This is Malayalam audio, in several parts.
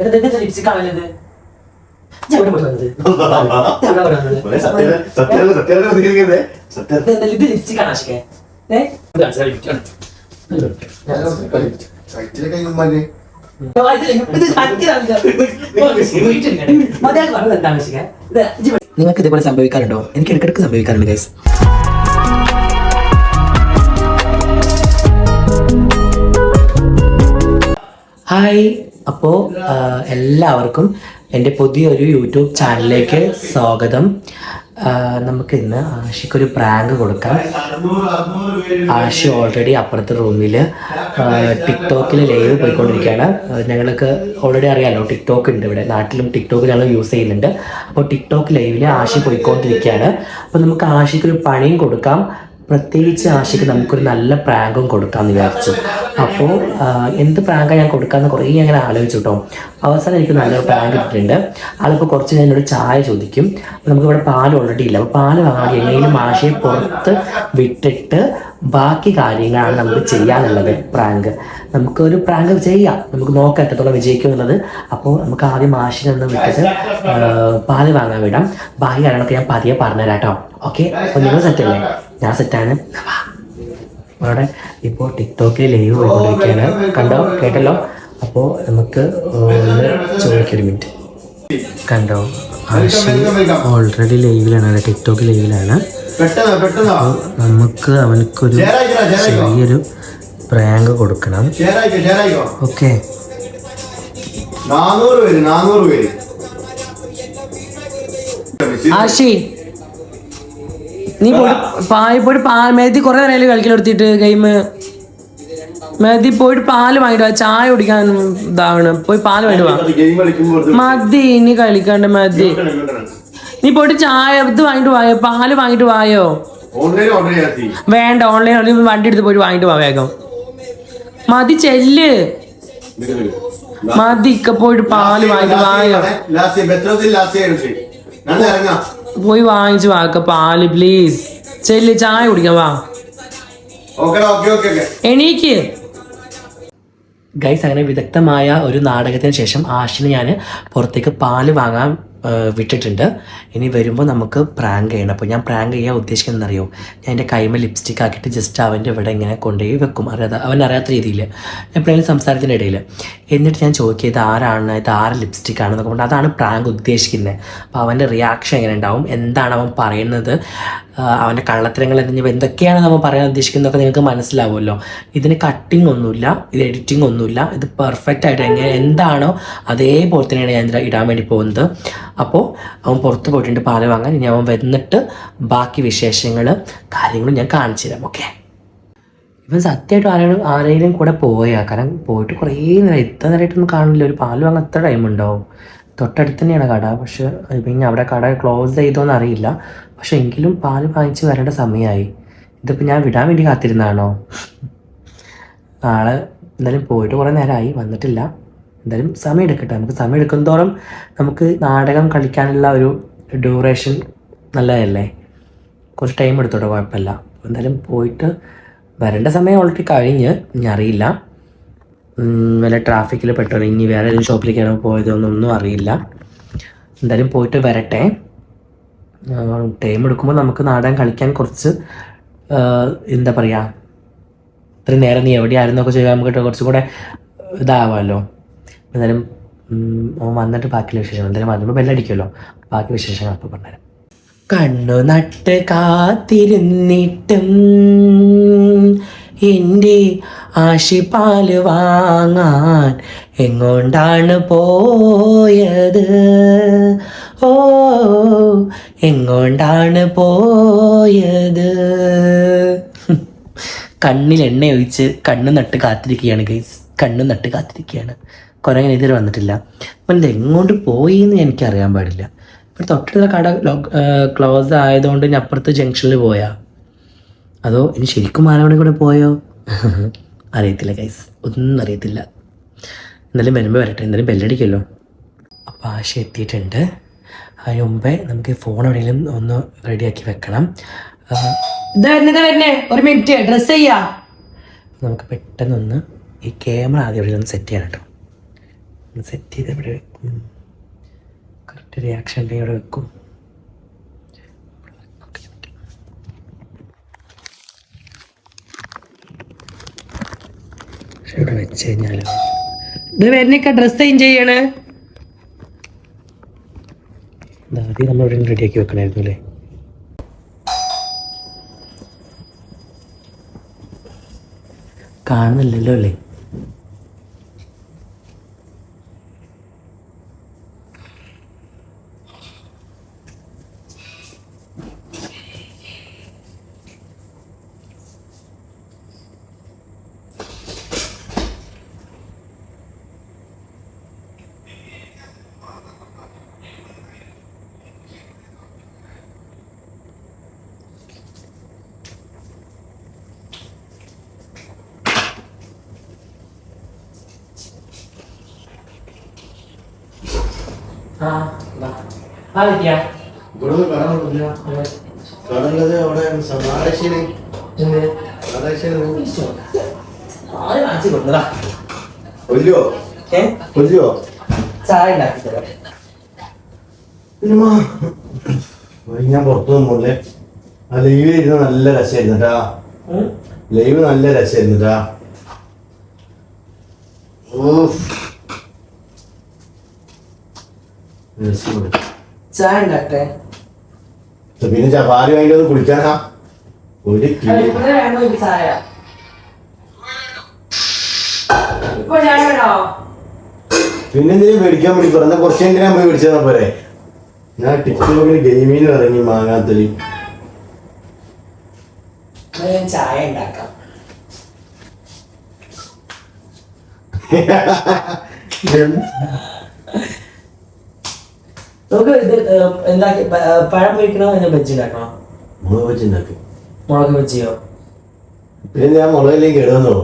ലിപ്സ്റ്റിക് ആണല്ലത് ലിപ്സ്റ്റിക് ആണ് ആഷിക്കെ ഏ? ഇത് കാണിച്ചു തരാം, ലിപ്സ്റ്റിക് ആണ്. സൈറ്റിലൊക്കെ ഉമ്മാന്റെ ആ, ഇത് ഇത് കറക്റ്റ് ആണ്. മതിയാക്കി പറഞ്ഞത് എന്താണ് ആഷിക്കെ? ഇത് ഇജ്ജ് പറ- നിങ്ങൾക്ക് ഇതേപോലെ സംഭവിക്കാറുണ്ടോ? എനിക്ക് ഇടയ്ക്കിടയ്ക്ക് സംഭവിക്കാറുണ്ട് ഗൈസ് ഹായ് അപ്പോൾ എല്ലാവർക്കും എന്റെ പുതിയൊരു യൂട്യൂബ് ചാനലിലേക്ക് സ്വാഗതം. നമുക്ക് ഇന്ന് ആഷിക്കൊരു പ്രാങ്ക് കൊടുക്കാം. ആഷി ഓൾറെഡി അപ്പുറത്തെ റൂമിൽ ടിക്ടോക്കിൽ ലൈവ് പോയിക്കൊണ്ടിരിക്കുകയാണ്. ഞങ്ങൾക്ക് ഓൾറെഡി അറിയാമല്ലോ ടിക്ടോക്ക് ഉണ്ട് ഇവിടെ. നാട്ടിലും ടിക്ടോക്ക് ഞങ്ങൾ യൂസ് ചെയ്യുന്നുണ്ട്. അപ്പോൾ ടിക്ടോക്ക് ലൈവിൽ ആഷി പോയിക്കൊണ്ടിരിക്കുകയാണ്. അപ്പോൾ നമുക്ക് ആഷിക്കൊരു പണിയും കൊടുക്കാം. പ്രത്യേകിച്ച് ആശയ്ക്ക് നമുക്കൊരു നല്ല പ്രാങ്കും കൊടുക്കാമെന്ന് വിചാരിച്ചു. അപ്പോൾ എന്ത് പ്രാങ്കാണ് ഞാൻ കൊടുക്കാമെന്ന് കുറേ അങ്ങനെ ആലോചിച്ചു കേട്ടോ അവസാനം എനിക്ക് നല്ലൊരു പ്രാങ്ക് ഇട്ടിട്ടുണ്ട് അതിപ്പോൾ കുറച്ച് ഞാൻ എന്നോട് ചായ ചോദിക്കും. നമുക്കിവിടെ പാൽ ഓൾറെഡി ഇല്ല. അപ്പോൾ പാൽ വാങ്ങി എങ്ങനെയും ആശയെ പുറത്ത് വിട്ടിട്ട് ബാക്കി കാര്യങ്ങളാണ് നമുക്ക് ചെയ്യാനുള്ളത് പ്രാങ്ക്. നമുക്കൊരു പ്രാങ്ക് ചെയ്യാം. നമുക്ക് നോക്കാം എത്രത്തോളം വിജയിക്കും എന്നുള്ളത്. അപ്പോൾ നമുക്ക് ആദ്യം ആശിനെ ഒന്ന് വിട്ടിട്ട് പാൽ വാങ്ങാൻ വിടാം. ബാക്കി കാര്യങ്ങളൊക്കെ ഞാൻ പതിയെ പറഞ്ഞുതരാം കേട്ടോ. ഓക്കെ? അപ്പോൾ നിങ്ങൾ സെറ്റല്ലേ ഞാൻ സെറ്റാണ് അവിടെ ഇപ്പോൾ ടിക്ടോക്കിൽ ലൈവ് പോയിക്കൊണ്ടിരിക്കുകയാണ്. കണ്ടോ? കേട്ടല്ലോ? അപ്പോൾ നമുക്ക് ഒന്ന് ചോദിക്കൊരു മിനിറ്റ് കണ്ടോ? ആശി ഓൾറെഡി ലൈവിലാണ് ടിക്ടോക്ക് ലൈവിലാണ് നമുക്ക് അവനക്കൊരു ചെറിയൊരു പ്രാങ്ക് കൊടുക്കണം. ഓക്കെ. നാനൂറ് നീ പായി പോയിട്ട് പാൽ മേതി കുറെ നേരം കളിക്കലെടുത്തിട്ട് ഗെയിം മേതി പോയിട്ട് പാൽ വാങ്ങിട്ട് വാ. ചായ കുടിക്കാൻ ഇതാവണം പോയി പാൽ വാങ്ങിട്ട് വാ. മതി ഇനി കളിക്കണ്ട മതി നീ പോയിട്ട് ചായ ഇത് വാങ്ങിട്ട് വായോ? പാൽ വാങ്ങിട്ട് വായോ? ഓൺലൈൻ വേണ്ട ഓൺലൈൻ വണ്ടി എടുത്ത് പോയിട്ട് വാങ്ങിട്ട് വാ വേഗം. മതി ചെല്ല്. മതി ഇക്ക പോയിട്ട് പാൽ വാങ്ങിട്ട് വായോ? പോയി വാങ്ങിച്ചു വാക്ക പാൽ പ്ലീസ് ചെല്ലി ചായ കുടിക്കാൻ വാ. Okay okay okay okay. എണീക്ക്. ഗൈസ് അങ്ങനെ വിദഗ്ധമായ ഒരു നാടകത്തിന് ശേഷം ആഷിന് ഞാൻ പുറത്തേക്ക് പാൽ വാങ്ങാൻ വിട്ടിട്ടുണ്ട്. ഇനി വരുമ്പോൾ നമുക്ക് പ്രാങ്ക് ചെയ്യണം. അപ്പോൾ ഞാൻ പ്രാങ്ക് ചെയ്യാൻ ഉദ്ദേശിക്കുന്നത് അറിയോ ഞാൻ എന്റെ കൈമ ലിപ്സ്റ്റിക് ആക്കിയിട്ട് ജസ്റ്റ് അവന്റെ ഇവിടെ ഇങ്ങനെ കൊണ്ടുപോയി വെക്കും. അറിയാതെ അവൻ അറിയാത്ത രീതിയിൽ എപ്പോഴെങ്കിലും സംസാരത്തിന്റെ ഇടയിൽ എന്നിട്ട് ഞാൻ ചോദിക്കുക ഇത് ആരാണ്? ഇത് ആറ് ലിപ്സ്റ്റിക് ആണെന്നൊക്കെ കൊണ്ട് അതാണ് പ്രാങ്ക് ഉദ്ദേശിക്കുന്നത് അപ്പോൾ അവന്റെ റിയാക്ഷൻ എങ്ങനെ ഉണ്ടാവും? എന്താണ് അവൻ പറയുന്നത്? അവന്റെ കള്ളത്തരങ്ങൾ എന്നിവ എന്തൊക്കെയാണ് നമ്മൾ പറയാൻ ഉദ്ദേശിക്കുന്നതൊക്കെ നിങ്ങൾക്ക് മനസ്സിലാവുമല്ലോ. ഇതിന് കട്ടിംഗ് ഒന്നുമില്ല ഇത് എഡിറ്റിംഗ് ഒന്നുമില്ല ഇത് പെർഫെക്റ്റ് ആയിട്ട് എങ്ങനെ എന്താണോ അതേപോലെ തന്നെയാണ് ഞാൻ ഇടാൻ വേണ്ടി പോകുന്നത്. അപ്പോൾ അവൻ പുറത്ത് പോയിട്ടുണ്ട് പാൽ വാങ്ങാൻ ഇനി അവൻ വന്നിട്ട് ബാക്കി വിശേഷങ്ങൾ കാര്യങ്ങളും ഞാൻ കാണിച്ചു തരാം ഓക്കെ ഇവൻ സത്യമായിട്ട് ആരെങ്കിലും ആരെങ്കിലും കൂടെ പോയാ കാരണം പോയിട്ട് കുറേ നേരം ഇത്ര നേരമായിട്ടൊന്നും കാണില്ല ഒരു പാൽ വാങ്ങാൻ എത്ര ടൈം ഉണ്ടാവും. തൊട്ടടുത്ത് തന്നെയാണ് കട. പക്ഷെ പിന്നെ അവിടെ കട ക്ലോസ് ചെയ്തോന്ന് അറിയില്ല. പക്ഷെ എങ്കിലും പാൽ വാങ്ങിച്ച് വരേണ്ട സമയമായി ഇതിപ്പോൾ ഞാൻ വിടാൻ വേണ്ടി കാത്തിരുന്നാണോ നാളെ എന്തായാലും പോയിട്ട് കുറേ നേരമായി വന്നിട്ടില്ല. എന്തായാലും സമയം എടുക്കട്ടെ. നമുക്ക് സമയം എടുക്കും തോറും നമുക്ക് നാടകം കളിക്കാനുള്ള ഒരു ഡ്യൂറേഷൻ നല്ലതല്ലേ? കുറച്ച് ടൈം എടുത്തോട്ടെ കുഴപ്പമില്ല. എന്തായാലും പോയിട്ട് വരേണ്ട സമയം ഓൾറെഡി കഴിഞ്ഞ് ഇനി അറിയില്ല. വല്ല ട്രാഫിക്കിൽ പെട്ടോ ഇനി വേറെ ഏതെങ്കിലും ഷോപ്പിലേക്കാണോ പോയതെന്നൊന്നും അറിയില്ല. എന്തായാലും പോയിട്ട് വരട്ടെ. ടൈം എടുക്കുമ്പോൾ നമുക്ക് നാടൻ കളിക്കാൻ കുറച്ച് എന്താ പറയുക ഇത്രയും നേരം നീ എവിടെയായിരുന്നൊക്കെ ചെയ്യാൻ നമുക്ക് കുറച്ചും കൂടെ ഇതാവാമല്ലോ എന്തായാലും അവൻ വന്നിട്ട് ബാക്കിയുള്ള വിശേഷം എന്തായാലും വരുമ്പോൾ ബെല്ലടിക്കുമല്ലോ ബാക്കി വിശേഷങ്ങൾ അപ്പോൾ പറഞ്ഞുതരാം. കണ്ണു നട്ട് കാത്തിരുന്നിട്ടും എന്റെ ആശിപ്പാൽ വാങ്ങാൻ എങ്ങോണ്ടാണ് പോയത്? ഓ എങ്ങോണ്ടാണ് പോയത്? കണ്ണിൽ എണ്ണ ഒഴിച്ച് കണ്ണ് നട്ട് കാത്തിരിക്കുകയാണ് ഗൈസ്. കണ്ണ് നട്ട് കാത്തിരിക്കുകയാണ്. കുരങ്ങൻ ഇതുവരെ വന്നിട്ടില്ല. അപ്പം എങ്ങോട്ട് പോയി എന്ന് എനിക്കറിയാൻ പാടില്ല. ഇപ്പം തൊട്ടുള്ള കട ക്ലോസ് ആയതുകൊണ്ട് ഇനി അപ്പുറത്തെ ജംഗ്ഷനിൽ പോയാ. അതോ ഇനി ശരിക്കും ആരോടെ കൂടെ പോയോ? അറിയത്തില്ല ഗൈസ് ഒന്നും അറിയത്തില്ല. എന്നാലും വരുമ്പോൾ വരട്ടെ. എന്തായാലും ബെല്ലടിക്കുമല്ലോ അപ്പോൾ ആശ എത്തിയിട്ടുണ്ട്. അതിന് മുമ്പേ നമുക്ക് ഫോൺ എവിടെയെങ്കിലും ഒന്ന് റെഡിയാക്കി വെക്കണം. ഇതാ വരുന്നേ ഒരു മിനിറ്റ് ഡ്രസ് ചെയ്യാ. നമുക്ക് പെട്ടെന്നൊന്ന് ഈ ക്യാമറ ആദ്യം ഒന്ന് സെറ്റ് ചെയ്യണം കേട്ടോ. സെറ്റ് ചെയ്ത് ഇവിടെ വെക്കും? കറക്റ്റ് റിയാക്ഷൻ ഉണ്ടെങ്കിൽ ഇവിടെ വെക്കും? ഇവിടെ വെച്ച് കഴിഞ്ഞാൽ ഇത് വരുന്നൊക്കെ ഡ്രസ് ചേഞ്ച് ചെയ്യണേ. ആദ്യം നമ്മൾ ഇവിടെ റെഡിയാക്കി വെക്കണമായിരുന്നു അല്ലേ? കാണുന്നില്ലല്ലോ അല്ലേ? ചായ ഉണ്ടാക്കി തരാം. ഞാൻ പുറത്തു പോകുമ്പോല്ലേ ആ ലൈവ് ഇരുന്ന് നല്ല രസമായിരുന്നു കേട്ടാ. ലൈവ് നല്ല രസമായിരുന്നു കേട്ടാ. ഓഫ് ചായ ഉണ്ടാക്കട്ടെ പിന്നെ ചപ്പാത്തി വാങ്ങിട്ട് കുളിക്കാനാ ഒരു ചായ? ഇപ്പൊ ചായ വേണോ? പിന്നെ എന്തിനും മേടിക്കാൻ വേണ്ടി പറഞ്ഞ? കുറച്ച് എന്തിനാ പോയി മേടിച്ചാൽ പോരെ. ഞാൻ ടിക്ടോക്കിൽ ഗെയിമിന് ഇറങ്ങി മാങ്ങാത്തൊലി. ചായ ഉണ്ടാക്കാം. നമുക്ക് ഇത് എന്താക്കി പഴം പൊരിക്കണോ അതിന് ബജ്ജി ഉണ്ടാക്കണോ? മുളക് വെച്ചുണ്ടാക്കി മുളക് ബജ്ജിയോ? പിന്നെ ഞാൻ മുളകിലേക്ക് ഇടുന്നു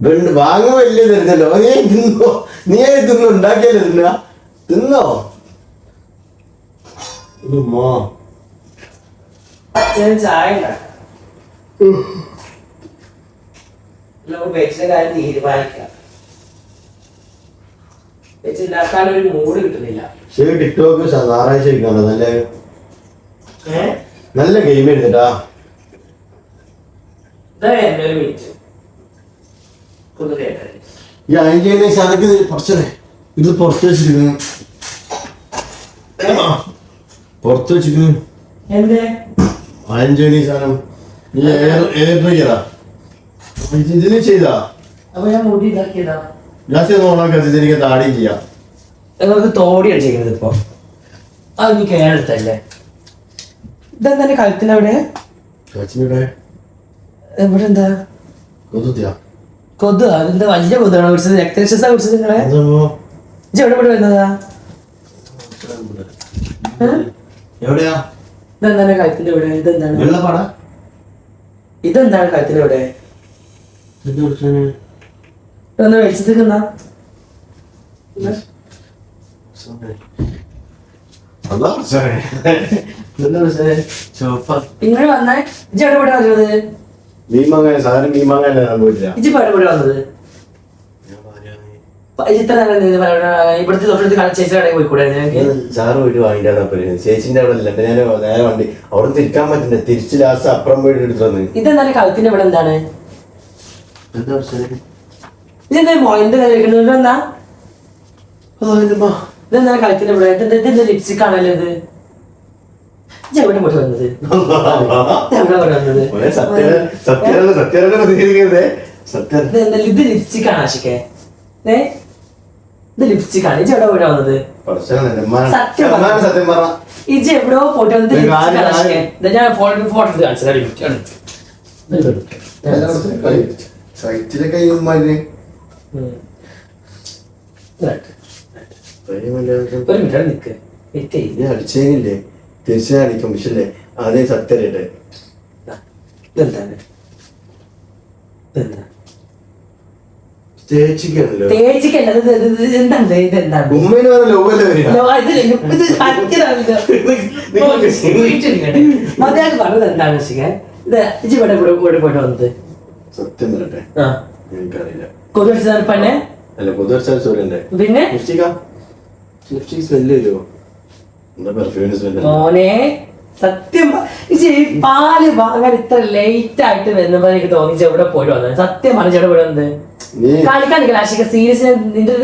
വെണ്ട് വാങ്ങ വലിയ തരുന്നല്ലോ. നീ തിന്നോ? നീ തിന്നു? ഉണ്ടാക്കിയല്ലേ തിന്ന. തിന്നോ? ഉമ്മോ ഞാൻ ചായ ഉണ്ടാക്കാം. നമുക്ക് ബജ്ജിന്റെ കാര്യം തീരുമാനിക്കാം. ഒരു മൂഡ് കിട്ടുന്നില്ല. ടിക്ടോക്ക് ഞായറാഴ്ച ഇരിക്കണോ നല്ല നല്ല ഗെയിം എടുത്തിട്ടാ ഈ അയൺ ചെയ്യുന്ന സാധനക്ക് പറച്ചേ ഇത് പുറത്ത് വെച്ചിരിക്കുന്നു. പുറത്ത് വെച്ചിരിക്കുന്നു. അയൺ ചെയ്യുന്ന ഈ സാധനം ഈ ഇതിന് ചെയ്താ? അപ്പൊ ഞാൻ മുടി ഇതാക്കിയതാ. ലാസ്റ്റ് ഓണാക്കി എനിക്ക് താടി ചെയ്യാം നിങ്ങൾക്ക് തോടിയാണ് ചെയ്യുന്നത് ഇപ്പൊ അത് നീ കേരളത്തല്ലേ ഇതെന്താ എന്റെ കഴുത്തിന് അവിടെ കച്ചിയുടെ ഇവിടെ എന്താ കൊതുത്തിയാ കൊതു അതെന്താ വലിയ കൊതുകാണ് കുടിച്ചത് രക്തരക്ഷസാ കുടിച്ചത് നിങ്ങളെ അതപ്പോ ഇജ്ജ് എവിടെ ഇവിടെ വരുന്നതാ എവിടെയാ ഇതെന്താ എന്റെ കഴുത്തിന്റെ ഇവിടെ ഇതെന്താണ് വെള്ളപ്പാടാ ഇതെന്താണ് കഴുത്തിന്റെ ഇവിടെ എന്ത് കുടിച്ചാണ് എന്താ കുടിച്ചാണ് ചോപ്പ ഇങ്ങനെ വന്നേ. ഇജ്ജ് എവിടെ ഇവിടെ വരുന്നത് മീമാങ്ങ സാധനം ഞാൻ പോയിട്ടില്ല? ഇജ്ജ് ഇവിടെ വന്നത്? ഇവിടുത്തെ തൊട്ടടുത്ത് പോയിക്കൂടെ സാറ് പോയിട്ട് ചേച്ചിന്റെ അവിടെ ഞാൻ നേരെ വണ്ടി. അവിടെ തിരിക്കാൻ പറ്റില്ല. തിരിച്ച് ലാസ്റ്റ് അപ്പുറം പോയിട്ട് എടുത്തു വന്ന്. ഇതെന്താണ്? കഴുത്തിന്റെ ഇവിടെ എന്താണ്? എന്താ ഇതെന്താ മോയിന്റെ എന്താ ഇതെന്താ? ഇവിടെ? ഇതെന്താ ലിപ്സ്റ്റിക് ആണല്ലോ ഇത്. എവിടെ വന്നത്? വന്നത്? ഇത് ലിപ്സ്റ്റിക് ആണ് ആഷിക്കെ? ഏ? ഇത് ലിപ്സ്റ്റിക് ആണ്? ഇജ്ജ് എവിടെ പോയിട്ട് വന്നത്? സത്യം എവിടെയോ പോയിട്ട് വന്നത് ഞാൻ ഫോട്ടോ ഫോട്ടോ എടുത്ത് കാണിച്ചത് ഒരു മിനിറ്റ് ആണ് സൈറ്റിലെ കൈ. ഒരു മിനിറ്റ് നിൽക്ക് വെയിറ്റ് ചെയ്യ്. ഇത് അടിച്ചേനില്ലേ? തീർച്ചയായും അടിക്കും പക്ഷേ ഇല്ലേ ആദ്യം സത്യം അറിയട്ടെ ഇതെന്താണ് ഇതെന്താ? ചേച്ചിക്കാണല്ലോ തേച്ചിക്കല്ല ഇത് ഇത് ഇത് എന്താണ് ലോ, ഇത് പറഞ്ഞത് എന്താണ് ഇജ്ജ് ഇവിടെ ഇവിടെ ഇവിടെ പോയിട്ട് വന്നത് സത്യം പറയട്ടെ. ആ. എനിക്കറിയില്ല. കൊതു അടിച്ചതാണ് പന്നെ അല്ല കൊതുവരച്ചാൽ സൂര്യന്റെ പിന്നെ? ലിപ്സ്റ്റിക്ക? ലിപ്സ്റ്റിക് സ്മെല്ല് വരുമോ എന്താ പെർഫ്യൂമിന്റെ സ്മെല്ല് മോനെ സത്യം പാൽ വാങ്ങാൻ ഇത്ര ലേറ്റ് ആയിട്ട് വരുന്നപ്പോ എനിക്ക് തോന്നിച്ച് എവിടെ പോയി വന്നത്? സത്യം പറഞ്ഞു എവിടെ പോയി വന്നത്? കാണിക്കാൻ ആശിക സീരിയസ് നിന്റെ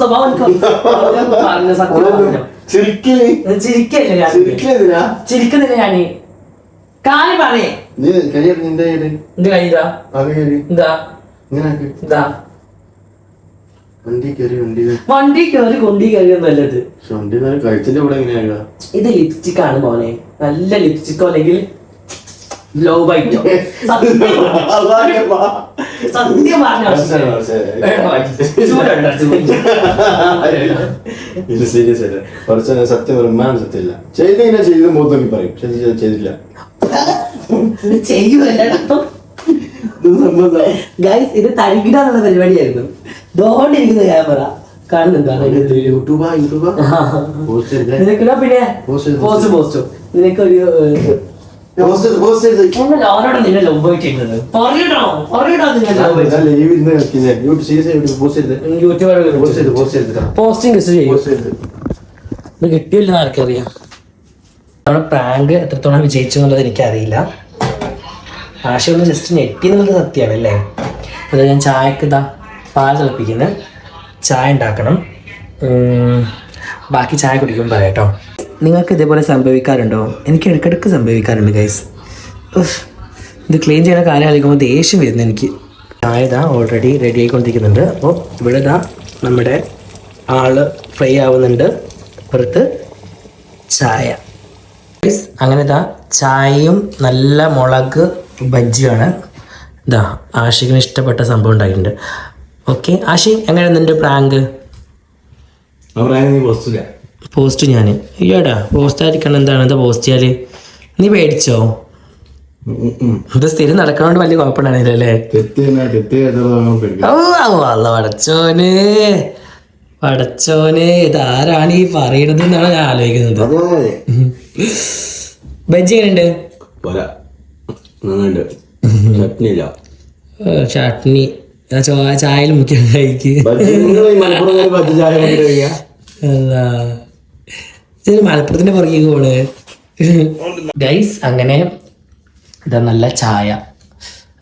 സ്വഭാവം പറഞ്ഞു സത്യം പറഞ്ഞു. ചിരിക്കല്ലേ ചിരിക്കുന്നില്ല ഞാൻ കാര്യം പറയേ. എന്ത് എന്താ എന്താ? വണ്ടി കയറി വണ്ടി കയറി. വണ്ടി കയറി കൊണ്ടി കഴിച്ചിന്റെ കൂടെ ഇത് ലിപ്സ്റ്റിക് ആണ് മോനെ. നല്ല ലിപ്സ്റ്റിക്കോ അല്ലെങ്കിൽ ലോ ബൈറ്റോ സത്യം സത്യം പറഞ്ഞോ ചൂടുണ്ടോ ചൂട് ഇത് സീരിയസ് അല്ല കുറച്ച് സത്യം പറയുമ്പോൾ സത്യമില്ല. ചെയ്ത് നോക്കി പറയും. ചെയ്തില്ല ചെയ്യുമല്ലോ ഗൈസ് ഇത് തരികിടാനുള്ള പരിപാടിയായിരുന്നു. ദോണ്ടിരിക്കുന്ന ക്യാമറ കാണുന്നുണ്ടോ? യൂട്യൂബാ നിനക്കിടാ പിന്നെ. പോസ്റ്റ് പോസ്റ്റോ നിനക്കൊരു നിന്നെ ലവ് പറയണോ പറയണോ നിന്നെ പോസ്റ്റിംഗ് ഇത് കിട്ടിയില്ല ആർക്കറിയാം? നമ്മുടെ പ്രാങ്ക് എത്രത്തോളം വിജയിച്ചു എന്നുള്ളത് എനിക്കറിയില്ല. ആശ ഒന്ന് ജസ്റ്റ് ഞെട്ടി എന്നുള്ളത് സത്യമാണ് അല്ലേ? അത് ഞാൻ ചായക്ക് ഇതാ പാൽ തിളപ്പിക്കുന്നത് ചായ ഉണ്ടാക്കണം. ബാക്കി ചായ കുടിക്കുമ്പോൾ പറയാം കേട്ടോ നിങ്ങൾക്ക് ഇതേപോലെ സംഭവിക്കാറുണ്ടോ? എനിക്ക് ഇടയ്ക്കിടയ്ക്ക് സംഭവിക്കാറുണ്ട് ഗൈസ് ഇത് ക്ലീൻ ചെയ്യണ കാര്യം ആലോചിക്കുമ്പോൾ ദേഷ്യം വരുന്നു എനിക്ക്. ചായ ഇതാ ഓൾറെഡി റെഡി ആയിക്കൊണ്ടിരിക്കുന്നുണ്ട്. അപ്പോൾ ഇവിടെ ഇതാ നമ്മുടെ ആൾ ഫ്രൈ ആവുന്നുണ്ട്. പുറത്ത് ചായ. അങ്ങനെ ഇതാ ചായയും നല്ല മുളക് ബജ്ജിയാണ്. ഇതാ ആഷിക്കിന് ഇഷ്ടപ്പെട്ട സംഭവം ഉണ്ടായിട്ടുണ്ട്. ഓക്കെ ആഷി എങ്ങനെയാണ് നിന്റെ പ്രാങ്ക്? പോസ്റ്റ് ഞാൻ അയ്യോടാ പോസ്റ്റ് ആയിരിക്കണം. എന്താണ് എന്താ പോസ്റ്റ് ചെയ്യാൽ? നീ പേടിച്ചോ? ഇത് സ്ഥിരം നടക്കണോണ്ട് വലിയ കുഴപ്പമുണ്ടായിരുന്നില്ല അല്ലേ? പടച്ചോന് പടച്ചോന് ഇതാരാണ് ഈ പറയണത് എന്നാണ് ഞാൻ ആലോചിക്കുന്നത്. ബജ്ജി എങ്ങനെയുണ്ട്? നന്നായിട്ട്. ചട്നി ഇല്ല ചട്നി. ആ ചോ ചായയിൽ. മലപ്പുറത്തിന്റെ പുറകെ പോണ്. ഗൈസ് അങ്ങനെ ഇതാ നല്ല ചായ.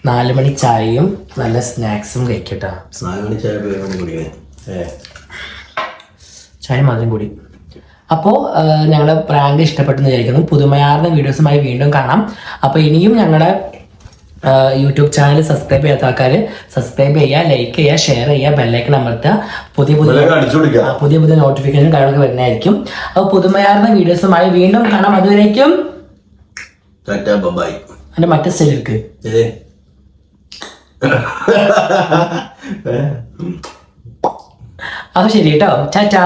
നാല് മണി ചായയും നല്ല സ്നാക്സും കഴിക്കട്ടാ. നാല് മണി ചായ ചായ മാത്രം കൂടി. അപ്പോൾ ഞങ്ങളുടെ പ്രാങ്ക് ഇഷ്ടപ്പെട്ടെന്ന് വിചാരിക്കുന്നു. പുതുമയാർന്ന വീഡിയോസുമായി വീണ്ടും കാണാം. അപ്പോൾ ഇനിയും ഞങ്ങളുടെ യൂട്യൂബ് ചാനൽ സബ്സ്ക്രൈബ് ചെയ്യാത്ത ആൾക്കാർ സബ്സ്ക്രൈബ് ചെയ്യുക ലൈക്ക് ചെയ്യുക ഷെയർ ചെയ്യുക ബെല്ലൈക്കൺ അമർത്തുക. പുതിയ പുതിയ പുതിയ പുതിയ നോട്ടിഫിക്കേഷൻ കാര്യങ്ങളൊക്കെ വരുന്നതായിരിക്കും. അപ്പോൾ പുതുമയാർന്ന വീഡിയോസുമായി വീണ്ടും കാണാം. അതുവരേക്കും എന്റെ മറ്റേ സ്റ്റൈലിലേക്ക് അപ്പൊ ശരി കേട്ടോ ചാറ്റാ